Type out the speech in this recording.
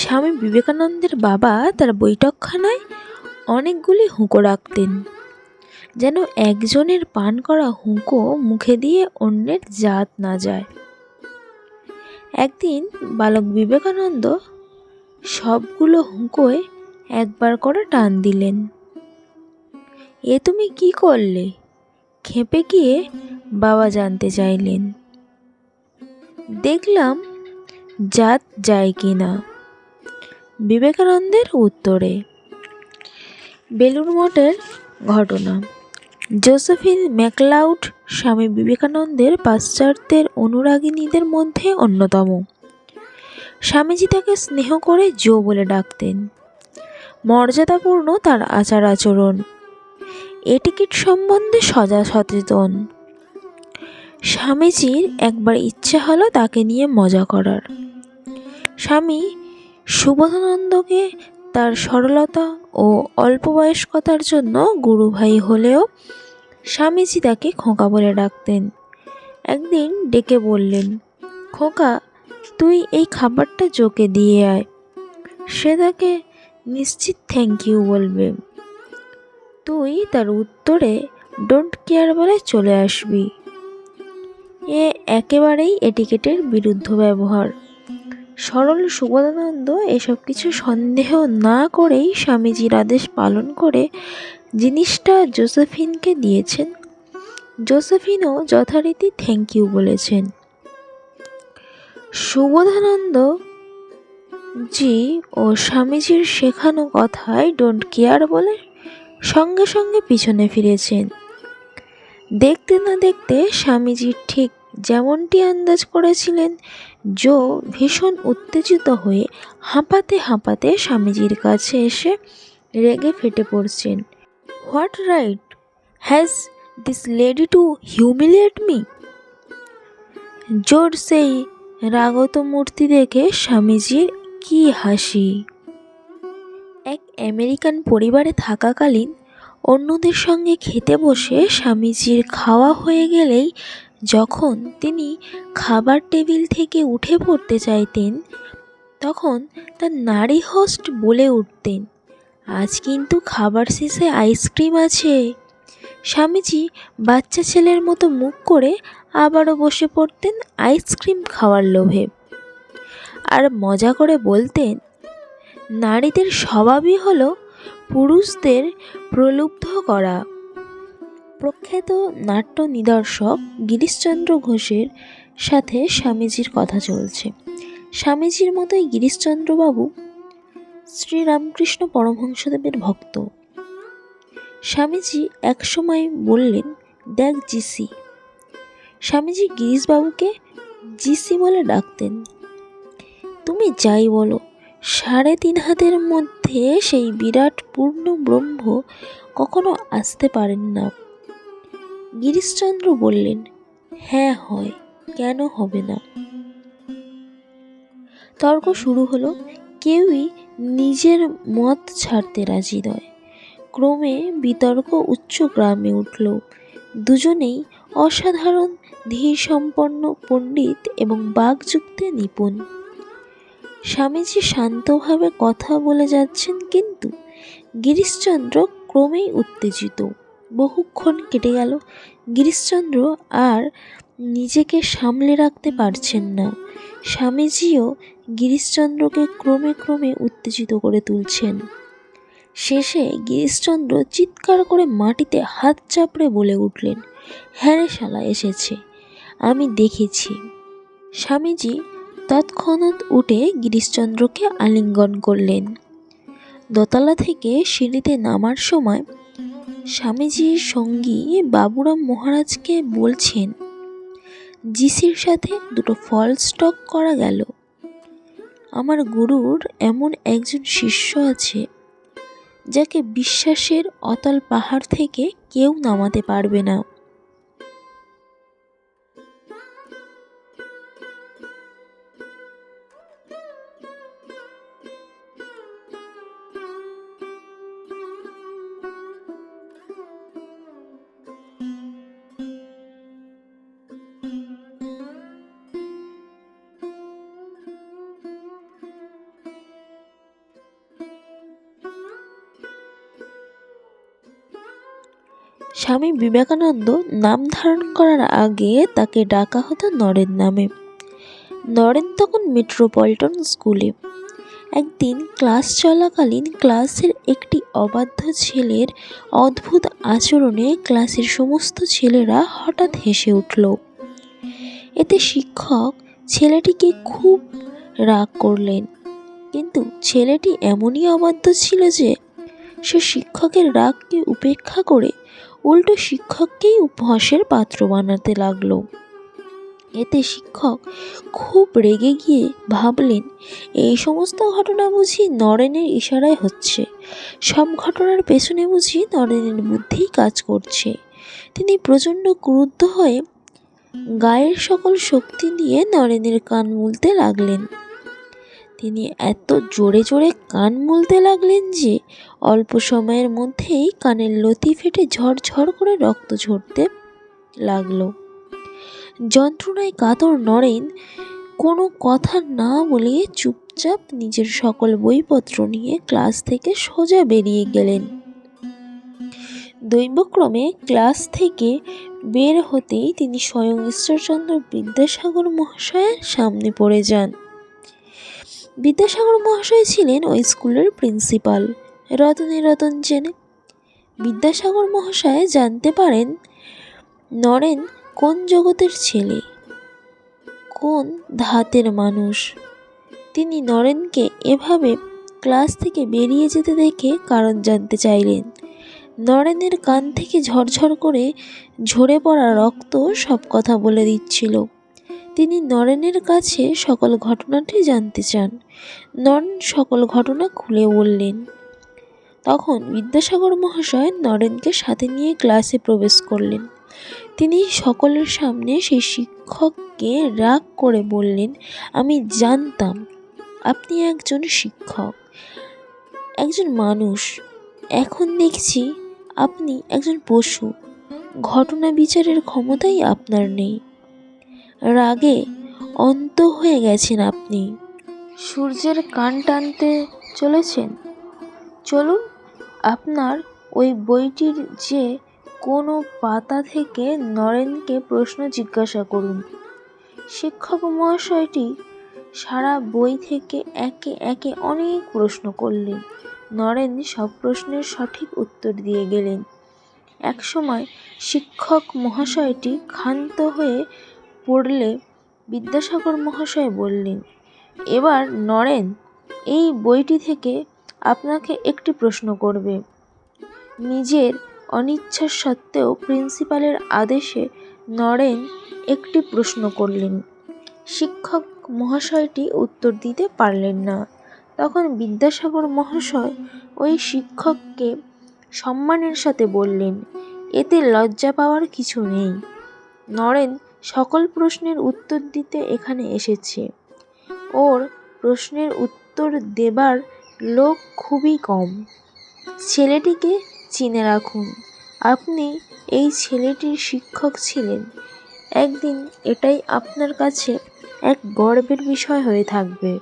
স্বামী বিবেকানন্দের বাবা তার বৈঠকখানায় অনেকগুলি হুঁকো রাখতেন। যেন একজনের পান করা হুঁকো মুখে দিয়ে অন্যের জাত না যায়। একদিন বালক বিবেকানন্দ সবগুলো হুঁকোয় একবার করে টান দিলেন। এ তুমি কি করলে? খেপে গিয়ে বাবা জানতে চাইলেন। দেখলাম জাত যায় কি না। বিবেকানন্দের উত্তরে। বেলুর মঠের ঘটনা। জোসেফিন ম্যাকলাউড স্বামী বিবেকানন্দের পাশ্চাত্যের অনুরাগিনীদের মধ্যে অন্যতম। স্বামীজি তাকে স্নেহ করে জো বলে ডাকতেন। মর্যাদাপূর্ণ তার আচার আচরণ। এটিকিট সম্বন্ধে সজা সচেতন স্বামীজির একবার ইচ্ছে হলো তাকে নিয়ে মজা করার। স্বামী সুবোধানন্দকে তার সরলতা ও অল্প বয়স্কতার জন্য গুরুভাই হলেও স্বামীজি তাকে খোঁকা বলে ডাকতেন। একদিন ডেকে বললেন, খোকা, তুই এই খাবারটা জোকে দিয়ে আয়। সে তাকে নিশ্চিত থ্যাংক ইউ বলবে। তুই তার উত্তরে ডোন্ট কেয়ার বলে চলে আসবি। এ একেবারেই এটিকেটের বিরুদ্ধ ব্যবহার। সরল সুবোধানন্দ এসব কিছু সন্দেহ না করেই স্বামীজির আদেশ পালন করে জিনিসটা জোসেফিনকে দিয়েছেন। জোসেফিনও যথারীতি থ্যাংক ইউ বলেছেন। সুবোধানন্দ জি ও স্বামীজির শেখানো কথায় ডোন্ট কেয়ার বলে সঙ্গে সঙ্গে পিছনে ফিরেছেন। দেখতে না দেখতে স্বামীজির ঠিক যেমনটি আন্দাজ করেছিলেন, জো ভীষণ উত্তেজিত হয়ে হাঁপাতে হাঁপাতে স্বামীজির কাছে এসে রেগে ফেটে পড়ছেন। What right? Has this lady to humiliate me? জোর সেই রাগত মূর্তি দেখে স্বামীজির কি হাসি। এক আমেরিকান পরিবারে থাকাকালীন অন্যদের সঙ্গে খেতে বসে স্বামীজির খাওয়া হয়ে গেলেই যখন তিনি খাবার টেবিল থেকে উঠে পড়তে চাইতেন, তখন তার নারী হোস্ট বলে উঠতেন, আজ কিন্তু খাবার শেষে আইসক্রিম আছে। স্বামীজি বাচ্চা ছেলের মতো মুখ করে আবারও বসে পড়তেন আইসক্রিম খাওয়ার লোভে। আর মজা করে বলতেন, নারীদের স্বভাবই হলো পুরুষদের প্রলুব্ধ করা। প্রখ্যাত নাট্য নিদর্শক গিরিশচন্দ্র ঘোষের সাথে স্বামীজির কথা চলছে। স্বামীজির মতোই গিরিশচন্দ্রবাবু শ্রীরামকৃষ্ণ পরমহংসদেবের ভক্ত। স্বামীজি একসময় বললেন, দেখ জিসি। স্বামীজি গিরিশবাবুকে জিসি বলে ডাকতেন। তুমি যাই বলো, সাড়ে তিন হাতের মধ্যে সেই বিরাট পূর্ণ ব্রহ্ম কখনো আসতে পারেন না। গিরিশচন্দ্র বললেন হ্যাঁ হয়, কেন হবে না? তর্ক শুরু হলো, কেউই নিজের মত ছাড়তে রাজি নয়। ক্রমে বিতর্ক উচ্চ গ্রামে উঠল। দুজনেই অসাধারণ ধীরসম্পন্ন পণ্ডিত এবং বাকযুক্তে নিপুণ। স্বামীজি শান্তভাবে কথা বলে যাচ্ছেন, কিন্তু গিরিশচন্দ্র ক্রমেই উত্তেজিত। বহুক্ষণ কেটে গেল। গিরিশচন্দ্র আর নিজেকে সামলে রাখতে পারছেন না। স্বামীজিও গিরিশচন্দ্রকে ক্রমে ক্রমে উত্তেজিত করে তুলছেন। শেষে গিরিশচন্দ্র চিৎকার করে মাটিতে হাত চাপড়ে বলে উঠলেন হ্যাঁ শালা, এসেছে। আমি দেখেছি। স্বামীজি তৎক্ষণাৎ উঠে গিরিশচন্দ্রকে আলিঙ্গন করলেন। দোতলা থেকে সিঁড়িতে নামার সময় স্বামীজির সঙ্গী বাবুরাম মহারাজকে বলছেন, জিসির সাথে দুটো ফল স্টক করা গেল। আমার গুরুর এমন একজন শিষ্য আছে, যাকে বিশ্বাসের অতল পাহাড় থেকে কেউ নামাতে পারবে না। স্বামী বিবেকানন্দ নাম ধারণ করার আগে তাকে ডাকা হতো নরেন নামে। নরেন তখন মেট্রোপলিটন স্কুলে একদিন ক্লাস চলাকালীন ক্লাসের একটি অবাধ্য ছেলের অদ্ভুত আচরণে ক্লাসের সমস্ত ছেলেরা হঠাৎ হেসে উঠল। এতে শিক্ষক ছেলেটিকে খুব রাগ করলেন। কিন্তু ছেলেটি এমনই অবাধ্য ছিল যে সে শিক্ষকের রাগকে উপেক্ষা করে উল্টো শিক্ষককেই উপহাসের পাত্র বানাতে লাগল। এতে শিক্ষক খুব রেগে গিয়ে ভাবলেন, এই সমস্ত ঘটনা বুঝি নরেনের ইশারায় হচ্ছে। সব ঘটনার পেছনে বুঝি নরেনের বুদ্ধিই কাজ করছে। তিনি প্রচণ্ড ক্রুদ্ধ হয়ে গায়ের সকল শক্তি দিয়ে নরেনের কান মুলতে লাগলেন। তিনি এত জোরে জোরে কান মুলতে লাগলেন যে অল্প সময়ের মধ্যেই কানের লতি ফেটে ঝরঝর করে রক্ত ঝরতে লাগল। যন্ত্রণায় কাতর নরেন কোনো কথা না বলে চুপচাপ নিজের সকল বইপত্র নিয়ে ক্লাস থেকে সোজা বেরিয়ে গেলেন। দৈবক্রমে ক্লাস থেকে বের হতেই তিনি স্বয়ং ঈশ্বরচন্দ্র বিদ্যাসাগর মহাশয়ের সামনে পড়ে যান। বিদ্যাসাগর মহাশয় ছিলেন ওই স্কুলের প্রিন্সিপাল। রতনে রতন চেনে বিদ্যাসাগর মহাশয় জানতে পারেন, নরেন কোন জগতের ছেলে? কোন ধাতের মানুষ? তিনি নরেনকে এভাবে ক্লাস থেকে বেরিয়ে যেতে দেখে কারণ জানতে চাইলেন। নরেনের কান থেকে ঝরঝর করে ঝরে পড়া রক্ত সব কথা বলে দিচ্ছিল। তিনি নরেনের কাছে সকল ঘটনাটি জানতে চান। নরেন সকল ঘটনা খুলে বললেন, তখন বিদ্যাসাগর মহাশয় নরেনকে সাথে নিয়ে ক্লাসে প্রবেশ করলেন। তিনি সকলের সামনে সেই শিক্ষককে রাগ করে বললেন, আমি জানতাম, আপনি একজন শিক্ষক, একজন মানুষ। এখন দেখছি আপনি একজন পশু। ঘটনা বিচারের ক্ষমতাই আপনার নেই। রাগে অন্ত হয়ে গেছেন আপনি। সূর্যের কান টানতে চলেছেন? চলুন, আপনার ওই বইটির যে কোনো পাতা থেকে নরেনকে প্রশ্ন জিজ্ঞাসা করুন। শিক্ষক মহাশয়টি সারা বই থেকে একে একে অনেক প্রশ্ন করলেন। নরেন সব প্রশ্নের সঠিক উত্তর দিয়ে গেলেন। একসময় শিক্ষক মহাশয়টি ক্ষান্ত হয়ে পড়লে বিদ্যাসাগর মহাশয় বললেন, এবার নরেন, এই বইটি থেকে আপনাকে একটি প্রশ্ন করবে। নিজের অনিচ্ছা সত্ত্বেও প্রিন্সিপালের আদেশে নরেন একটি প্রশ্ন করলেন। শিক্ষক মহাশয়টি উত্তর দিতে পারলেন না। তখন বিদ্যাসাগর মহাশয় ওই শিক্ষককে সম্মানের সাথে বললেন, এতে লজ্জা পাওয়ার কিছু নেই। নরেন সকল প্রশ্নের উত্তর দিতে এখানে এসেছে। ওর প্রশ্নের উত্তর দেবার লোক খুবই কম। ছেলেটিকে চিনে রাখুন। আপনি এই ছেলেটির শিক্ষক ছিলেন। একদিন এটাই আপনার কাছে এক গর্বের বিষয় হয়ে থাকবে।